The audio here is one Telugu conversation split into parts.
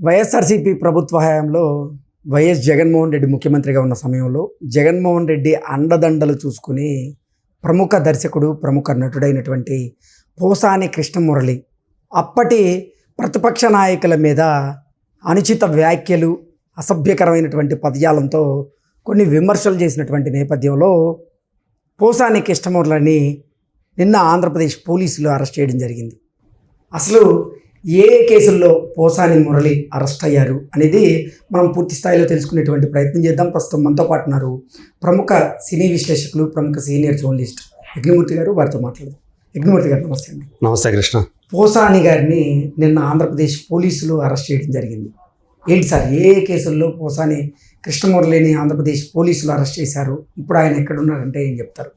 వైఎస్ఆర్సీపీ ప్రభుత్వ హయాంలో వైఎస్ జగన్మోహన్ రెడ్డి ముఖ్యమంత్రిగా ఉన్న సమయంలో జగన్మోహన్ రెడ్డి అండదండలు చూసుకుని ప్రముఖ దర్శకుడు ప్రముఖ నటుడైనటువంటి పోసాని కృష్ణమురళి అప్పటి ప్రతిపక్ష నాయకుల మీద అనుచిత వ్యాఖ్యలు అసభ్యకరమైనటువంటి పదజాలంతో కొన్ని విమర్శలు చేసినటువంటి నేపథ్యంలో పోసాని కృష్ణమురళిని నిన్న ఆంధ్రప్రదేశ్ పోలీసులు అరెస్ట్ చేయడం జరిగింది. అసలు ఏ ఏ కేసుల్లో పోసాని మురళి అరెస్ట్ అయ్యారు అనేది మనం పూర్తి స్థాయిలో తెలుసుకునేటువంటి ప్రయత్నం చేద్దాం. ప్రస్తుతం మనతో పాటు ఉన్నారు ప్రముఖ సినీ విశ్లేషకులు ప్రముఖ సీనియర్ జర్నలిస్ట్ యజ్ఞమూర్తి గారు. వారితో మాట్లాడదాం. యజ్ఞమూర్తి గారు నమస్తే అండి. నమస్తే కృష్ణ. పోసాని గారిని నిన్న ఆంధ్రప్రదేశ్ పోలీసులు అరెస్ట్ చేయడం జరిగింది. ఏంటి సార్ ఏ ఏ కేసుల్లో పోసాని కృష్ణమురళిని ఆంధ్రప్రదేశ్ పోలీసులు అరెస్ట్ చేశారు? ఇప్పుడు ఆయన ఎక్కడున్నారంటే ఏం చెప్తారు?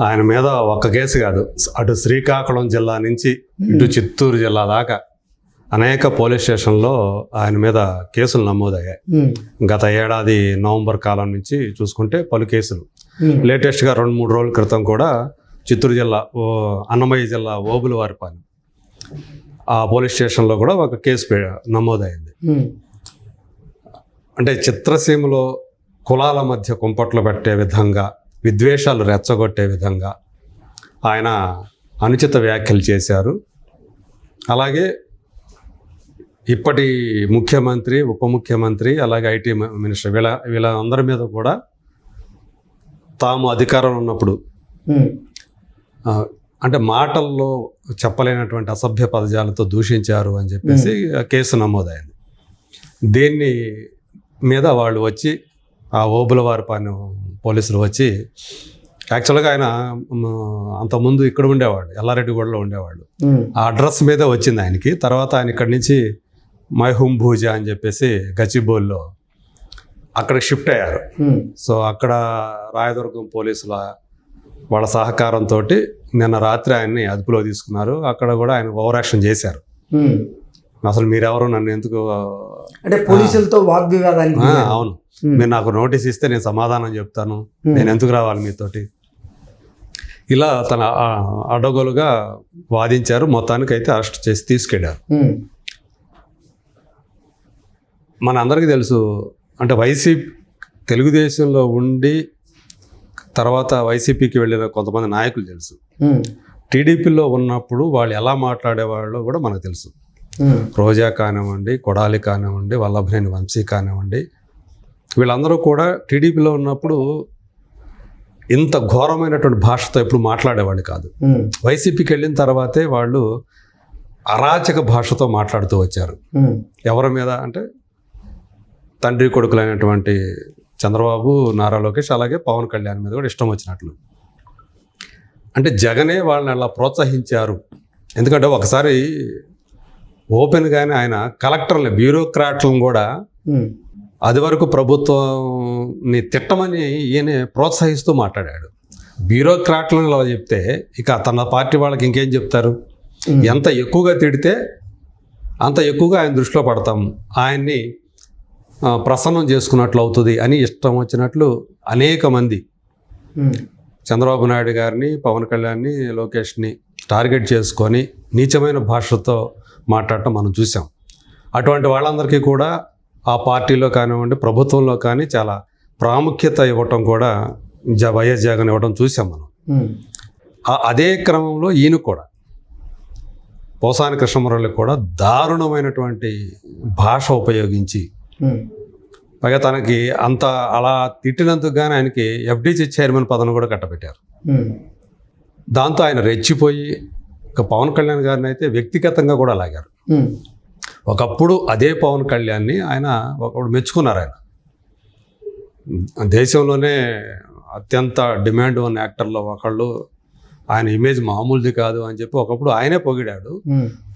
ఆయన మీద ఒక్క కేసు కాదు. అటు శ్రీకాకుళం జిల్లా నుంచి ఇటు చిత్తూరు జిల్లా దాకా అనేక పోలీస్ స్టేషన్లో ఆయన మీద కేసులు నమోదయ్యాయి. గత ఏడాది నవంబర్ కాలం నుంచి చూసుకుంటే పలు కేసులు. లేటెస్ట్గా రెండు మూడు రోజుల క్రితం కూడా చిత్తూరు జిల్లా ఓ అన్నమయ్య జిల్లా ఓబులవారిపాలెం. ఆ పోలీస్ స్టేషన్లో కూడా ఒక కేసు నమోదైంది. అంటే చిత్రసీమలో కులాల మధ్య కుంపట్లు పెట్టే విధంగా విద్వేషాలు రెచ్చగొట్టే విధంగా ఆయన అనుచిత వ్యాఖ్యలు చేశారు. అలాగే ఇప్పటి ముఖ్యమంత్రి ఉప ముఖ్యమంత్రి అలాగే ఐటీ మినిస్టర్ వీళ్ళ వీళ్ళందరి మీద కూడా తాము అధికారంలో ఉన్నప్పుడు అంటే మాటల్లో చెప్పలేనటువంటి అసభ్య పదజాలతో దూషించారు అని చెప్పేసి కేసు నమోదైంది. దీన్ని మీద వాళ్ళు వచ్చి ఆ ఓబులవారిపాలెం పోలీసులు వచ్చి యాక్చువల్గా ఆయన అంతకుముందు ఇక్కడ ఉండేవాడు ఎల్లారెడ్డిగూడలో ఉండేవాడు ఉమ్, ఆ అడ్రస్ మీద వచ్చింది ఆయనకి. తర్వాత ఆయన ఇక్కడి నుంచి మైహూమ్ భూజా అని చెప్పేసి గచ్చిబౌల్లో అక్కడ షిఫ్ట్ అయ్యారు. సో అక్కడ రాయదుర్గం పోలీసుల వాళ్ళ సహకారంతో నిన్న రాత్రి ఆయన్ని అదుపులో తీసుకున్నారు. అక్కడ కూడా ఆయన ఓవర్ యాక్షన్ చేశారు. అసలు మీరెవరు నన్ను ఎందుకు అంటే పోలీసులతో వాగ్వివాదానికి. అవును. మీరు నాకు నోటీస్ ఇస్తే నేను సమాధానం చెప్తాను. నేను ఎందుకు రావాలి మీతోటి? ఇలా తన ఆ, అడ్డగోలుగా వాదించారు. మొత్తానికి అయితే అరెస్ట్ చేసి తీసుకెళ్ళారు మన అందరికీ తెలుసు అంటే వైసీపీ తెలుగుదేశంలో ఉండి తర్వాత వైసీపీకి వెళ్ళిన కొంతమంది నాయకులు తెలుసు. టీడీపీలో ఉన్నప్పుడు వాళ్ళు ఎలా మాట్లాడేవాళ్ళో కూడా మనకు తెలుసు. రోజా కానివ్వండి కొడాలి కానివ్వండి వల్లభనేని వంశీ కానివ్వండి వీళ్ళందరూ కూడా టీడీపీలో ఉన్నప్పుడు ఇంత ఘోరమైనటువంటి భాషతో ఎప్పుడు మాట్లాడేవాళ్ళు కాదు. వైసీపీకి వెళ్ళిన తర్వాతే వాళ్ళు అరాచక భాషతో మాట్లాడుతూ వచ్చారు. ఎవరి మీద అంటే తండ్రి కొడుకులైనటువంటి చంద్రబాబు నారా లోకేష్ అలాగే పవన్ కళ్యాణ్ మీద కూడా ఇష్టం వచ్చినట్లు. అంటే జగనే వాళ్ళని అలా ప్రోత్సహించారు? ఎందుకంటే ఒకసారి ఓపెన్గానే ఆయన కలెక్టర్లు బ్యూరోక్రాట్లను కూడా అది వరకు ప్రభుత్వాన్ని తిట్టమని ఈయన ప్రోత్సహిస్తూ మాట్లాడాడు. బ్యూరోక్రాట్లను ఇలా చెప్తే ఇక తన పార్టీ వాళ్ళకి ఇంకేం చెప్తారు? ఎంత ఎక్కువగా తిడితే అంత ఎక్కువగా ఆయన దృష్టిలో పడతాం. ఆయన్ని ప్రసన్నం చేసుకున్నట్లు అవుతుంది అని ఇష్టం వచ్చినట్లు అనేక మంది చంద్రబాబు నాయుడు గారిని పవన్ కళ్యాణ్ని లోకేష్ని టార్గెట్ చేసుకొని నీచమైన భాషతో మాట్లాడటం మనం చూసాం. అటువంటి వాళ్ళందరికీ కూడా ఆ పార్టీలో కానివ్వండి ప్రభుత్వంలో కానీ చాలా ప్రాముఖ్యత ఇవ్వటం కూడా జ వైఎస్ జగన్ ఇవ్వడం చూసాం మనం. అదే క్రమంలో ఈయన కూడా పోసాని కృష్ణమురళి కూడా దారుణమైనటువంటి భాష ఉపయోగించి పైగా తనకి అంత అలా తిట్టినందుకు కానీ ఆయనకి ఎఫ్డీసీ చైర్మన్ పదవిని కూడా కట్టబెట్టారు. దాంతో ఆయన రెచ్చిపోయి ఇక పవన్ కళ్యాణ్ గారిని అయితే వ్యక్తిగతంగా కూడా లాగారు. ఒకప్పుడు అదే పవన్ కళ్యాణ్ని ఆయన ఒకప్పుడు మెచ్చుకున్నారు ఆయన. దేశంలోనే అత్యంత డిమాండ్ ఉన్న యాక్టర్లో ఒకళ్ళు ఆయన ఇమేజ్ మామూలుది కాదు అని చెప్పి ఒకప్పుడు ఆయనే పొగిడాడు.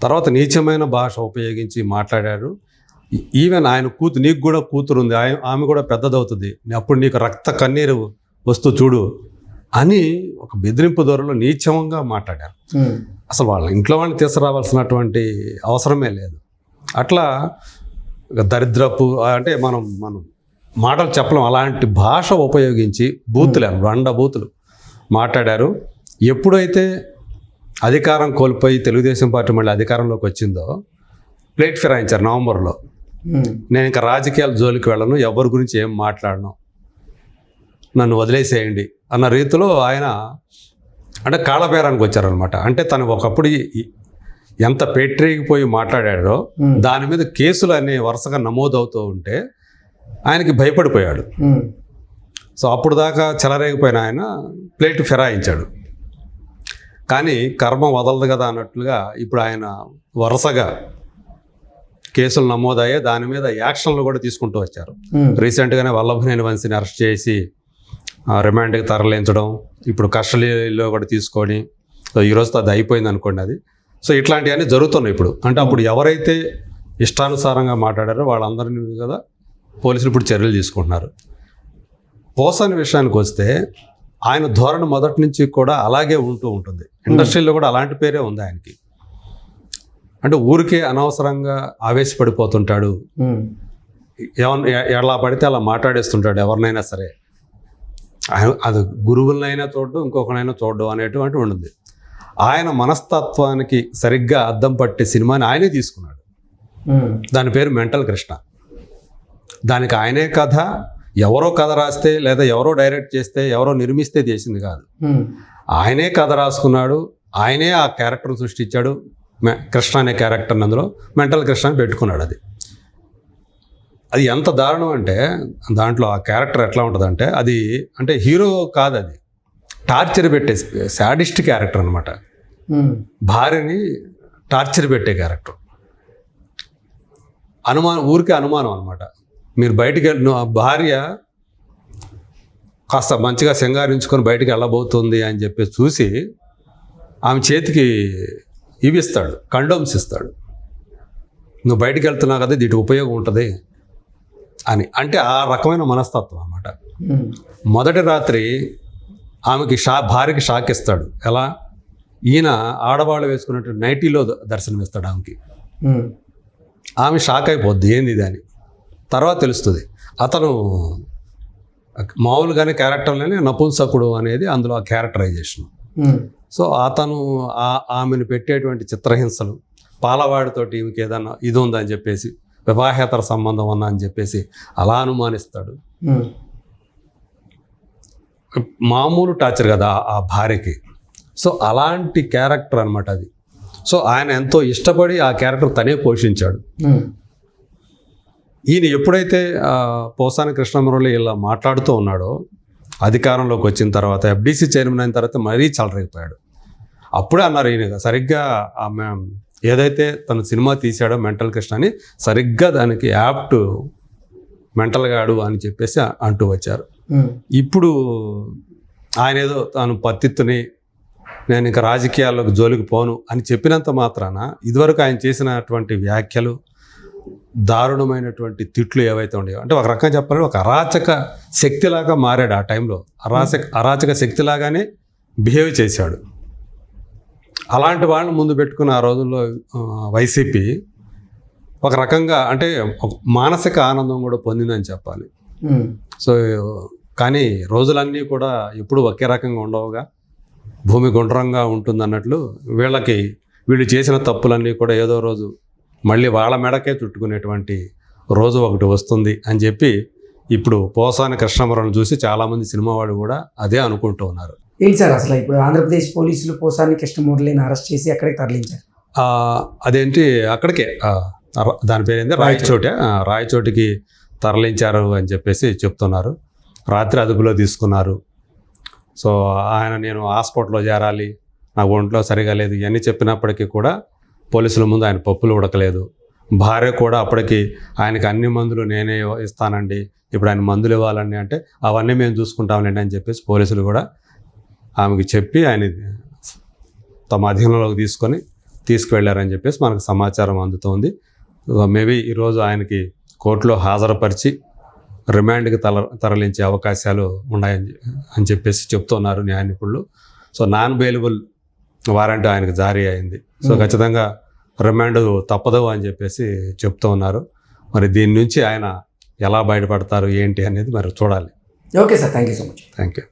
తర్వాత నీచమైన భాష ఉపయోగించి మాట్లాడారు ఈ- ఈవెన్ ఆయన కూతు నీకు కూడా కూతురు ఉంది ఆమె కూడా పెద్దదవుతుంది. అప్పుడు నీకు రక్త కన్నీరు వస్తూ చూడు అని ఒక బెదిరింపు ధోరణిలో నీచంగా మాట్లాడారు. అసలు వాళ్ళ ఇంట్లో వాళ్ళని తీసుకురావాల్సినటువంటి అవసరమే లేదు. అట్లా దరిద్రపు అంటే మనం మనం మాటలు చెప్పలేం. అలాంటి భాష ఉపయోగించి బూతులు రండ బూతులు మాట్లాడారు. ఎప్పుడైతే అధికారం కోల్పోయి తెలుగుదేశం పార్టీ మళ్ళీ అధికారంలోకి వచ్చిందో ప్లేట్ ఫిరాయించారు నవంబర్లో. నేను ఇంకా రాజకీయాల జోలికి వెళ్ళను ఎవరి గురించి ఏం మాట్లాడను నన్ను వదిలేసేయండి అన్న రీతిలో ఆయన అంటే కాళ్ళబేరానికి వచ్చారనమాట అంటే తను ఒకప్పుడు ఎంత పోయి మాట్లాడాడో దాని మీద కేసులు అనే వరుసగా నమోదవుతూ ఉంటే ఆయనకి భయపడిపోయాడు. సో అప్పుడు దాకా చెలరేగిపోయిన ఆయన ప్లేట్ ఫిరాయించాడు. కానీ కర్మ వదలదు కదా అన్నట్లుగా ఇప్పుడు ఆయన వరుసగా కేసులు నమోదయ్యాయి దాని మీద యాక్షన్లు కూడా తీసుకుంటూ వచ్చారు. రీసెంట్గానే వల్లభనేని వంశీని అరెస్ట్ చేసి రిమాండ్కి తరలించడం ఇప్పుడు కస్టడీలో కూడా తీసుకొని సో ఈ రోజుతో అది అయిపోయింది అనుకోండి అది. సో ఇట్లాంటివన్నీ జరుగుతున్నాయి ఇప్పుడు. అంటే అప్పుడు ఎవరైతే ఇష్టానుసారంగా మాట్లాడారో వాళ్ళందరినీ కదా పోలీసులు ఇప్పుడు చర్యలు తీసుకుంటున్నారు. పోసాని విషయానికి వస్తే ఆయన ధోరణి మొదటి నుంచి కూడా అలాగే ఉంటూ ఉంటుంది. ఇండస్ట్రీలో కూడా అలాంటి పేరే ఉంది ఆయనకి. అంటే ఊరికే అనవసరంగా ఆవేశపడిపోతుంటాడు. ఎవరిని ఎలా పడితే అలా మాట్లాడేస్తుంటాడు ఎవరినైనా సరే. అది గురువులనైనా చూడడం ఇంకొకనైనా చూడడం అనేటువంటి ఉంటుంది ఆయన మనస్తత్వానికి సరిగ్గా అద్దం పట్టే సినిమాని ఆయనే తీసుకున్నాడు. దాని పేరు మెంటల్ కృష్ణ. దానికి ఆయనే కథ ఎవరో కథ రాస్తే లేదా ఎవరో డైరెక్ట్ చేస్తే ఎవరో నిర్మిస్తే చేసింది కాదు. ఆయనే కథ రాసుకున్నాడు ఆయనే ఆ క్యారెక్టర్ సృష్టించాడు మె- కృష్ణ అనే క్యారెక్టర్ అందులో మెంటల్ కృష్ణ పెట్టుకున్నాడు అది. అది ఎంత దారుణం అంటే దాంట్లో ఆ క్యారెక్టర్ ఎట్లా ఉంటుందంటే అది అంటే హీరో కాదు అది టార్చర్ పెట్టే శాడిస్ట్ క్యారెక్టర్ అనమాట భార్యని టార్చర్ పెట్టే క్యారెక్టర్. అనుమానం ఊరికే అనుమానం అనమాట మీరు బయటికి వెళ్ళిన ఆ భార్య కాస్త మంచిగా సింగారించుకొని బయటికి వెళ్ళబోతుంది అని చెప్పి చూసి ఆమె చేతికి ఇవి ఇస్తాడు కండోమ్స్ ఇస్తాడు. నువ్వు బయటికి వెళ్తున్నావు కదా దీటి ఉపయోగం ఉంటుంది. అని. అంటే ఆ రకమైన మనస్తత్వం అన్నమాట. మొదటి రాత్రి ఆమెకి షా భార్యకి షాక్ ఇస్తాడు. ఎలా? ఈయన ఆడవాళ్ళు వేసుకున్నట్టు నైటీలో ద- దర్శనమిస్తాడు ఆమెకి. ఆమె షాక్ అయిపోద్ది ఏంది ఇది అని. తర్వాత తెలుస్తుంది. అతను మామూలుగానే క్యారెక్టర్లోనే నపుంసకుడు అనేది అందులో ఆ క్యారెక్టరైజేషన్. సో అతను ఆ- ఆమెను పెట్టేటువంటి చిత్రహింసలు పాలవాడితోటి ఈమెకి ఏదన్నా ఇది ఉందని చెప్పేసి వివాహేతర సంబంధం ఉందా అని చెప్పేసి అలా అనుమానిస్తాడు. మామూలు టార్చర్ కదా ఆ- భార్యకి. సో అలాంటి క్యారెక్టర్ అనమాట అది. సో ఆయన ఎంతో ఇష్టపడి ఆ క్యారెక్టర్ తనే పోషించాడు. ఈయన ఎప్పుడైతే పోసాని కృష్ణమురళి ఇలా మాట్లాడుతూ ఉన్నాడో అధికారంలోకి వచ్చిన తర్వాత ఎఫ్డీసీ చైర్మన్ అయిన తర్వాత మరీ చలరైపోయాడు అప్పుడే అన్నారు ఈయన సరిగ్గా ఆమె ఏదైతే తను సినిమా తీశాడో మెంటల్ కృష్ణ అని సరిగ్గా దానికి యాప్ట్ మెంటల్ గాడు అని చెప్పేసి అంటూ వచ్చారు. ఇప్పుడు ఆయన ఏదో తాను పత్తిత్తుని నేను ఇంకా రాజకీయాల్లోకి జోలికి పోను అని చెప్పినంత మాత్రాన ఇదివరకు ఆయన చేసినటువంటి వ్యాఖ్యలు దారుణమైనటువంటి తిట్లు ఏవైతే ఉండేవో అంటే ఒక రకంగా చెప్పాలంటే ఒక అరాచక శక్తిలాగా మారాడు ఆ టైంలో. అరాచక అరాచక శక్తిలాగానే బిహేవ్ చేశాడు. అలాంటి వాళ్ళని ముందు పెట్టుకున్న ఆ రోజుల్లో వైసీపీ ఒక రకంగా అంటే మానసిక ఆనందం కూడా పొందిందని చెప్పాలి. సో కానీ రోజులన్నీ కూడా ఎప్పుడు ఒకే రకంగా ఉండవుగా. భూమి గుండ్రంగా ఉంటుంది అన్నట్లు వీళ్ళకి వీళ్ళు చేసిన తప్పులన్నీ కూడా ఏదో రోజు మళ్ళీ వాళ్ళ మెడకే చుట్టుకునేటువంటి రోజు ఒకటి వస్తుంది అని చెప్పి ఇప్పుడు పోసాని కృష్ణమరం చూసి చాలామంది సినిమా వాళ్ళు కూడా అదే అనుకుంటూ ఉన్నారు. ఏంటి సార్ అసలు ఇప్పుడు ఆంధ్రప్రదేశ్ పోలీసులు పోసాని కృష్ణమూర్తిని అరెస్ట్ చేసి ఎక్కడికి తరలించారు? అదేంటి? అక్కడికే. దాని పేరు ఏంది రాయచోటి. రాయచోటికి తరలించారు అని చెప్పేసి చెప్తున్నారు. రాత్రి అదుపులో తీసుకున్నారు. సో ఆయన నేను హాస్పిటల్లో చేరాలి నా ఒంట్లో సరిగా లేదు ఇవన్నీ చెప్పినప్పటికీ కూడా పోలీసుల ముందు ఆయన పప్పులు ఉడకలేదు. భార్య కూడా అప్పటికి ఆయనకి అన్ని మందులు నేనే ఇస్తానండి ఇప్పుడు ఆయన మందులు ఇవ్వాలండి అంటే అవన్నీ మేము చూసుకుంటాంలేండి అని చెప్పేసి పోలీసులు కూడా ఆమెకి చెప్పి ఆయన తమ అధీనంలోకి తీసుకొని తీసుకువెళ్ళారని చెప్పేసి మనకు సమాచారం అందుతోంది. మేబీ ఈరోజు ఆయనకి కోర్టులో హాజరుపరిచి రిమాండ్కి తల తరలించే అవకాశాలు ఉన్నాయని అని చెప్పేసి చెప్తున్నారు న్యాయ నిపుణులు. సో నాన్ బెయిలబుల్ వారెంట్ ఆయనకు జారీ అయింది. సో ఖచ్చితంగా రిమాండ్ తప్పదు అని చెప్పేసి చెప్తూ ఉన్నారు మరి దీని నుంచి ఆయన ఎలా బయటపడతారు ఏంటి అనేది మరి చూడాలి. Okay sir thank you so much. Thank you